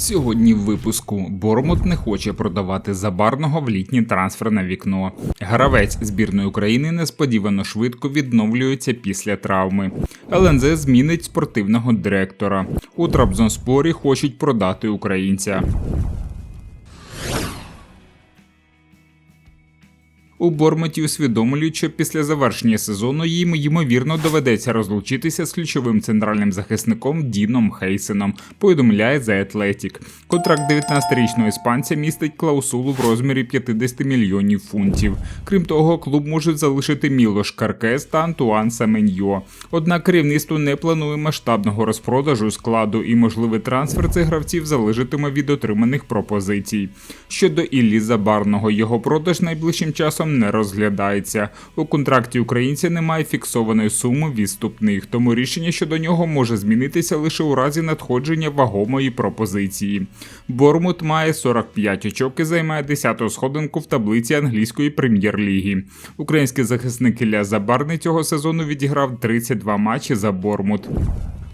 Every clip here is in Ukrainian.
Сьогодні в випуску Бормут не хоче продавати забарного в літнє трансферне вікно. Гравець збірної України несподівано швидко відновлюється після травми. ЛНЗ змінить спортивного директора. У Трабзонспорі хочуть продати українця. У Бормуті усвідомлюють, що після завершення сезону їм ймовірно доведеться розлучитися з ключовим центральним захисником Діном Хейсеном. Повідомляє The Athletic. Контракт 19-річного іспанця містить клаусулу в розмірі 50 мільйонів фунтів. Крім того, клуб може залишити Мілош Каркес та Антуан Саменьо. Однак керівництво не планує масштабного розпродажу складу і можливий трансфер цих гравців залежатиме від отриманих пропозицій. Щодо Іллі Забарного, його продаж найближчим часом не розглядається. У контракті українця немає фіксованої суми відступних, тому рішення щодо нього може змінитися лише у разі надходження вагомої пропозиції. Бормут має 45 очок і займає 10-ту сходинку в таблиці англійської прем'єр-ліги. Український захисник Ілля Забарний цього сезону відіграв 32 матчі за Бормут.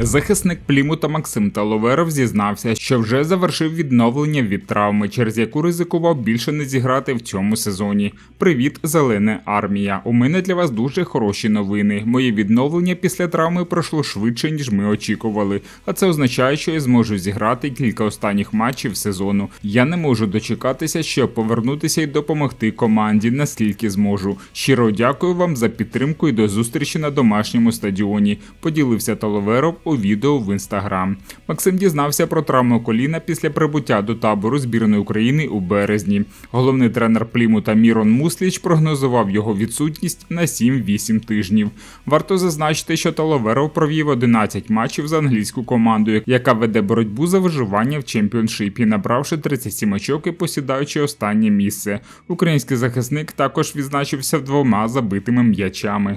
Захисник Плімута Максим Таловеров зізнався, що вже завершив відновлення від травми, через яку ризикував більше не зіграти в цьому сезоні. Привіт, зелена армія! У мене для вас дуже хороші новини. Моє відновлення після травми пройшло швидше ніж ми очікували. А це означає, що я зможу зіграти кілька останніх матчів сезону. Я не можу дочекатися, щоб повернутися і допомогти команді, наскільки зможу. Щиро дякую вам за підтримку і до зустрічі на домашньому стадіоні. Поділився Таловеров у відео в інстаграм. Максим дізнався про травму коліна після прибуття до табору збірної України у березні. Головний тренер Плімута Мірон Мусліч прогнозував його відсутність на 7-8 тижнів. Варто зазначити, що Таловеров провів 11 матчів за англійську команду, яка веде боротьбу за виживання в чемпіоншипі, набравши 37 очок і посідаючи останнє місце. Український захисник також відзначився двома забитими м'ячами.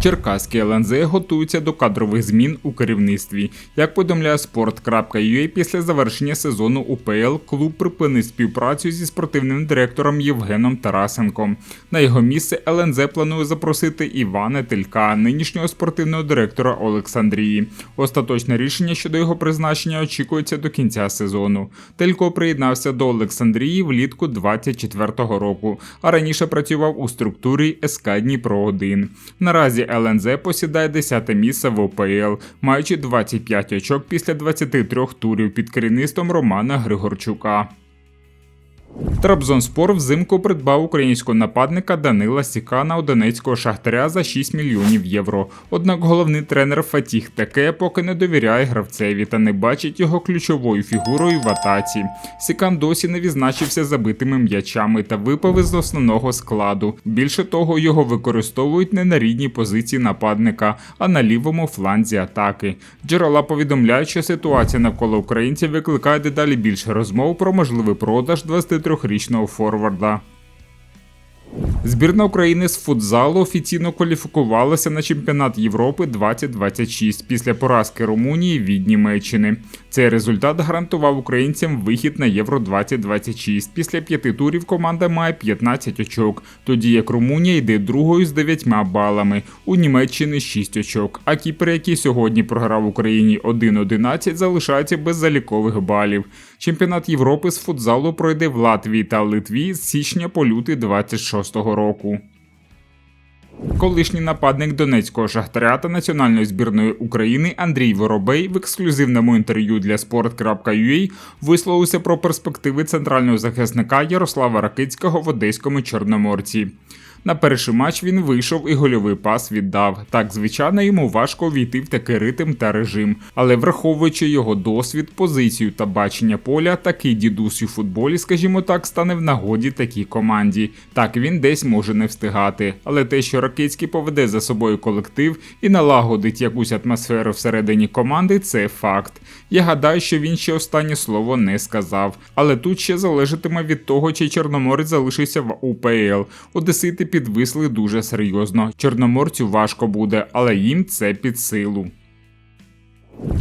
Черкаський ЛНЗ готується до кадрових змін у керівництві. Як повідомляє sport.ua, після завершення сезону УПЛ клуб припинить співпрацю зі спортивним директором Євгеном Тарасенком. На його місце ЛНЗ планує запросити Івана Телька, нинішнього спортивного директора Олександрії. Остаточне рішення щодо його призначення очікується до кінця сезону. Телько приєднався до Олександрії влітку 24-го року, а раніше працював у структурі СК Дніпро 1 Наразі ЛНЗ посідає 10 місце в ОПЛ, маючи 25 очок після 23 турів під керівництвом Романа Григорчука. Трабзонспор взимку придбав українського нападника Данила Сікана у Донецького шахтаря за 6 мільйонів євро. Однак головний тренер Фатіх таке поки не довіряє гравцеві та не бачить його ключовою фігурою в атаці. Сікан досі не відзначився забитими м'ячами та випав із основного складу. Більше того, його використовують не на рідній позиції нападника, а на лівому фланзі атаки. Джерела повідомляють, що ситуація навколо українців викликає дедалі більше розмов про можливий продаж 23-річного форварда. Збірна України з футзалу офіційно кваліфікувалася на чемпіонат Європи 2026 після поразки Румунії від Німеччини. Цей результат гарантував українцям вихід на Євро 2026. Після п'яти турів команда має 15 очок, тоді як Румунія йде другою з 9 балами. У Німеччини 6 очок. А Кіпр, який сьогодні програв Україні 1-11, залишається без залікових балів. Чемпіонат Європи з футзалу пройде в Латвії та Литві з січня по лютий 26-го року. Колишній нападник Донецького шахтаря та національної збірної України Андрій Воробей в ексклюзивному інтерв'ю для sport.ua висловився про перспективи центрального захисника Ярослава Ракицького в Одеському Чорноморці. На перший матч він вийшов і гольовий пас віддав. Так, звичайно, йому важко увійти в такий ритм та режим, але враховуючи його досвід, позицію та бачення поля, такий дідусь у футболі, скажімо так, стане в нагоді такій команді. Так він десь може не встигати. Але те, що Ракицький поведе за собою колектив і налагодить якусь атмосферу всередині команди, це факт. Я гадаю, що він ще останнє слово не сказав. Але тут ще залежатиме від того, чи Чорноморець залишиться в УПЛ. Одесити підвисли дуже серйозно. Чорноморцю важко буде, але їм це під силу.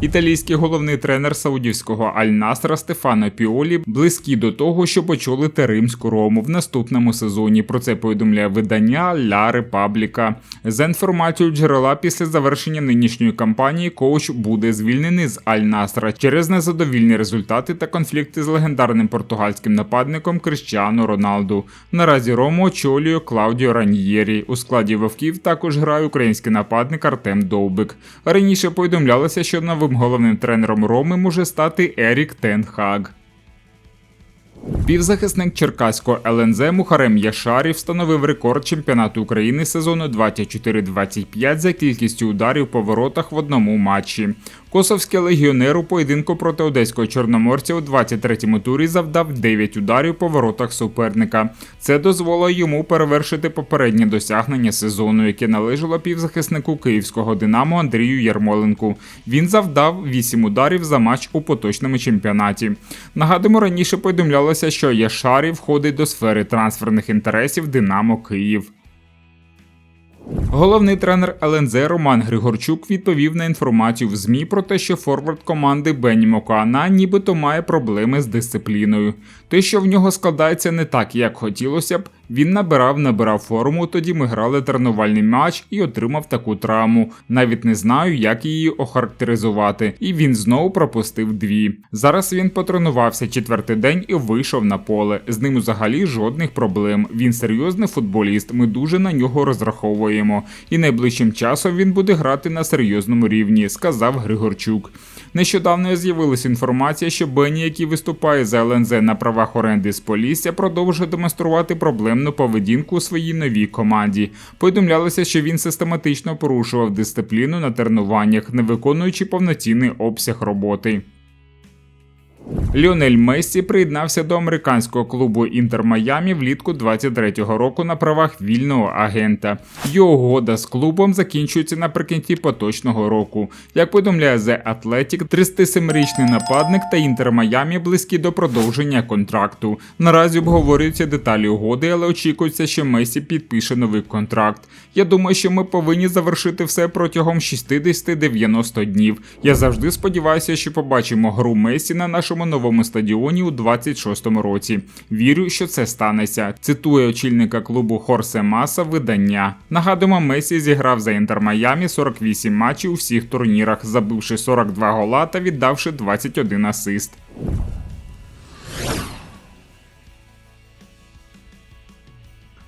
Італійський головний тренер саудівського Аль-Насра Стефано Піолі близькі до того, щоб очолити римську рому в наступному сезоні. Про це повідомляє видання Ля Репабліка. За інформацією джерела після завершення нинішньої кампанії коуч буде звільнений з Аль-Насра через незадовільні результати та конфлікти з легендарним португальським нападником Крищану Роналду. Наразі Рому очолює Клаудіо Раньєрі. У складі вовків також грає український нападник Артем Довбик. Раніше повідомлялося, що новим головним тренером Роми може стати Ерік Тенхаг. Півзахисник Черкаського ЛНЗ Мухарем Яшарів встановив рекорд чемпіонату України сезону 24-25 за кількістю ударів по воротах в одному матчі. Косовський легіонер у поєдинку проти одеського чорноморця у 23-му турі завдав 9 ударів по воротах суперника. Це дозволило йому перевершити попереднє досягнення сезону, яке належало півзахиснику київського Динамо Андрію Ярмоленку. Він завдав 8 ударів за матч у поточному чемпіонаті. Нагадуємо, раніше повідомлялося, що Яшарів входить до сфери трансферних інтересів Динамо Київ. Головний тренер ЛНЗ Роман Григорчук відповів на інформацію в ЗМІ про те, що форвард команди Бенні Мокоана нібито має проблеми з дисципліною. Те, що в нього складається не так, як хотілося б, він набирав, набирав форму. Тоді ми грали тренувальний матч і отримав таку травму. Навіть не знаю, як її охарактеризувати. І він знову пропустив дві. Зараз він потренувався четвертий день і вийшов на поле. З ним взагалі жодних проблем. Він серйозний футболіст. Ми дуже на нього розраховуємо. І найближчим часом він буде грати на серйозному рівні, сказав Григорчук. Нещодавно з'явилася інформація, що Бені, який виступає за ЛНЗ на правах оренди з Полісся, продовжує демонструвати проблемну поведінку у своїй новій команді. Повідомлялося, що він систематично порушував дисципліну на тренуваннях, не виконуючи повноцінний обсяг роботи. Ліонель Мессі приєднався до американського клубу Інтер Майамі влітку 23-го року на правах вільного агента. Його угода з клубом закінчується наприкінці поточного року. Як повідомляє The Athletic, 37-річний нападник та Інтер Майамі близькі до продовження контракту. Наразі обговорюються деталі угоди, але очікується, що Месі підпише новий контракт. Я думаю, що ми повинні завершити все протягом 60-90 днів. Я завжди сподіваюся, що побачимо гру Месі на нашому новому стадіоні у 26-му році. Вірю, що це станеться. Цитує очільника клубу Хорсе Маса видання. Нагадуємо, Месі зіграв за Інтер Майамі 48 матчів у всіх турнірах, забивши 42 гола та віддавши 21 асист.